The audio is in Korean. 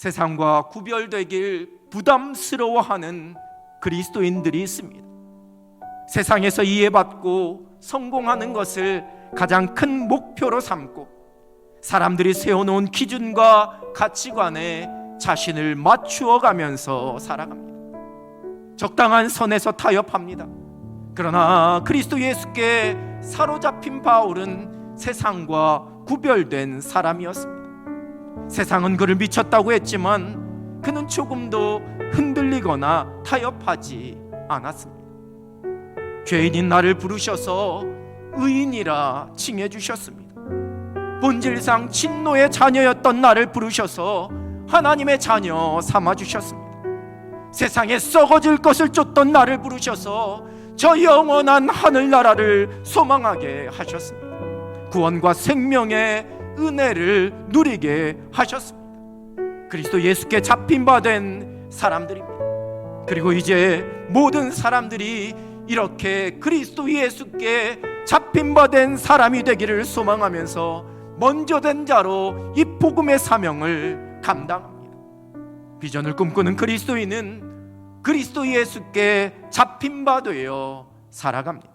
세상과 구별되길 부담스러워하는 그리스도인들이 있습니다. 세상에서 이해받고 성공하는 것을 가장 큰 목표로 삼고 사람들이 세워놓은 기준과 가치관에 자신을 맞추어 가면서 살아갑니다. 적당한 선에서 타협합니다. 그러나 그리스도 예수께 사로잡힌 바울은 세상과 구별된 사람이었습니다. 세상은 그를 미쳤다고 했지만 그는 조금도 흔들리거나 타협하지 않았습니다. 죄인인 나를 부르셔서 의인이라 칭해 주셨습니다. 본질상 진노의 자녀였던 나를 부르셔서 하나님의 자녀 삼아 주셨습니다. 세상에 썩어질 것을 쫓던 나를 부르셔서 저 영원한 하늘나라를 소망하게 하셨습니다. 구원과 생명의 은혜를 누리게 하셨습니다. 그리스도 예수께 잡힌 바 된 사람들입니다. 그리고 이제 모든 사람들이 이렇게 그리스도 예수께 잡힌 바 된 사람이 되기를 소망하면서 먼저 된 자로 이 복음의 사명을 감당합니다. 비전을 꿈꾸는 그리스도인은 그리스도 예수께 잡힌 바 되어 살아갑니다.